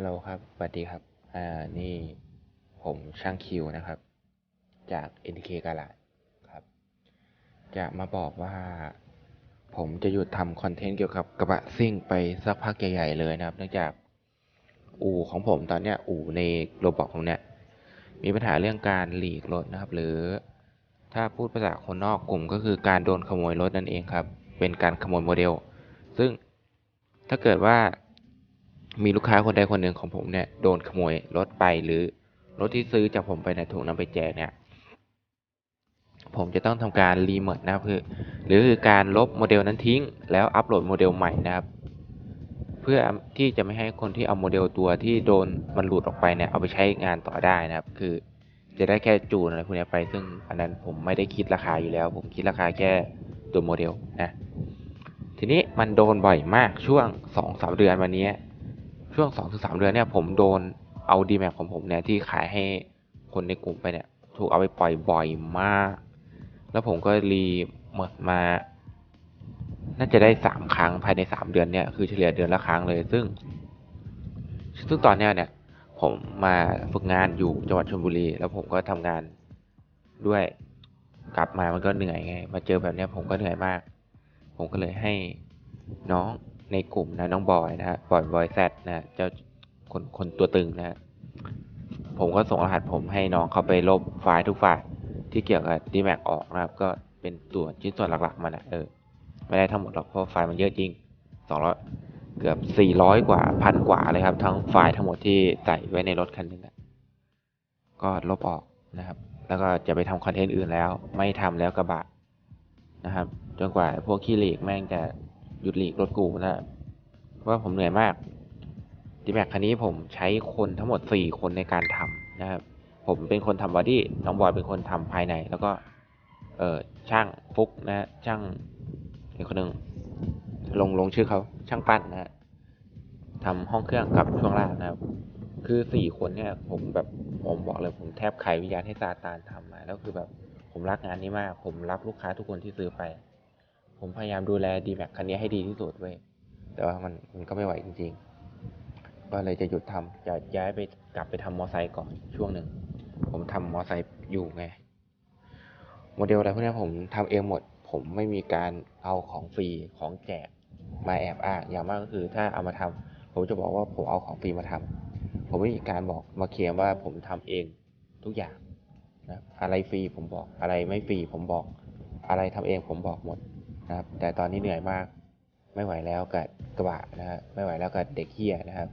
ฮัลโหลครับ สวัสดีครับ อ่า นี่ผมช่างคิวนะครับ จาก NTK กาลาดครับ จะมาบอกว่า ผมจะหยุดทำคอนเทนต์เกี่ยวกับกระบะซิ่งไปสักพักใหญ่ๆเลยนะครับ เนื่องจากอู่ของผมตอนเนี้ยอู่ในโรบอกผมเนี่ยมีปัญหาเรื่องการหลีกรถนะครับ หรือถ้าพูดภาษาคนนอกกลุ่มก็คือการโดนขโมยรถนั่นเองครับ เป็นการขโมยโมเดล ซึ่งถ้าเกิดว่า มีลูกค้าคนใดคนหนึ่งของผมเนี่ยโดนขโมยรถไปหรือรถที่ซื้อจากผมไปเนี่ยถูกนำไปแจกเนี่ยผมจะต้องทำการรีเมิร์นะครับคือหรือคือการลบโมเดลนั้นทิ้ง แล้วอัปโหลดโมเดลใหม่นะครับ เพื่อที่จะไม่ให้คนที่เอาโมเดลตัวที่โดนมันหลุดออกไปเนี่ยเอาไปใช้งานต่อได้นะครับ คือจะได้แค่จูนอะไรพวกนี้ไป ซึ่งอันนั้นผมไม่ได้คิดราคาอยู่แล้ว ผมคิดราคาแค่ตัวโมเดลนะทีนี้มันโดนบ่อยมากช่วงสองสามเดือนวันนี้ ช่วงสองถึงสามเดือนเนี่ยผมโดนเอาดีแม็กของผมเนี่ยที่ขายให้คนในกลุ่มไปเนี่ย ถูกเอาไปปล่อยบ่อยมาก แล้วผมก็รีเมิร์มา น่าจะได้สามครั้งภายในสามเดือนเนี่ยคือเฉลี่ยเดือนละครั้งเลย ซึ่ง ซึ่งตอนเนี้ยเนี่ย ผมมาฝึกงานอยู่จังหวัดชลบุรี แล้วผมก็ทำงานด้วยกลับมามันก็เหนื่อยไง มาเจอแบบเนี้ยผมก็เหนื่อยมาก ผมก็เลยให้น้อง ในกลุ่มนะน้องบอยนะฮะบอยบอยแซดนะเจ้าคนคนตัวตึงนะฮะผมก็ส่งรหัสผมให้น้องเขาไปลบไฟล์ทุกไฟล์ที่เกี่ยวกับ d m a c ออกนะครับ ก็เป็นตัวชิ้นส่วนหลักๆมันนะเออไม่ได้ทั้งหมดหรอกเพราะไฟล์มันเยอะจริงสองร้อยเกือบสี่ร้อยกว่าพันกว่าเลยครับ ทั้งไฟล์ทั้งหมดที่ใส่ไว้ในรถคันนึงอะก็ลบออกนะครับ แล้วก็จะไปทำคอนเทนต์อื่นแล้ว ไม่ทำแล้วกระบะนะครับ จนกว่าพวกขี้หลีกแม่งจะ หยุดหลีกรถกูนะเพราะว่าผมเหนื่อยมากดีแม็กคันนี้ผมใช้คนทั้งหมดสี่คนในการทำนะครับ ผมเป็นคนทำบอดี้น้องบอยเป็นคนทำภายใน แล้วก็เออช่างฟุกนะช่างอีกคนหนึ่งลงลงชื่อเขาช่างปั้นนะทำห้องเครื่องกับช่วงล่างนะครับ คือสี่คนเนี่ย ผมแบบผมบอกเลยผมแทบไขวิญญาณให้ซาตานทำมาแล้วคือแบบผมรักงานนี้มาก ผมรักลูกค้าทุกคนที่ซื้อไป ผมพยายามดูแลดีแม็กคันนี้ให้ดีที่สุดเว้ยแต่ว่ามันมันก็ไม่ไหวจริงๆ ก็เลยจะหยุดทำจะย้ายไปกลับไปทำมอไซค์ก่อนช่วงหนึ่ง ผมทำมอไซค์อยู่ไง โมเดลอะไรพวกนี้ผมทำเองหมด ผมไม่มีการเอาของฟรีของแจกมาแอบอ้างอย่างมากก็คือถ้าเอามาทำผมจะบอกว่าผมเอาของฟรีมาทำผมไม่มีการบอกมาเคลมว่าผมทำเองทุกอย่างนะอะไรฟรีผมบอกอะไรไม่ฟรีผมบอก อะไรทำเองผมบอกหมด นะครับ แต่ตอนนี้เหนื่อยมาก ไม่ไหวแล้วกับกระบะนะฮะไม่ไหวแล้วกับเด็กเฮียนะครับ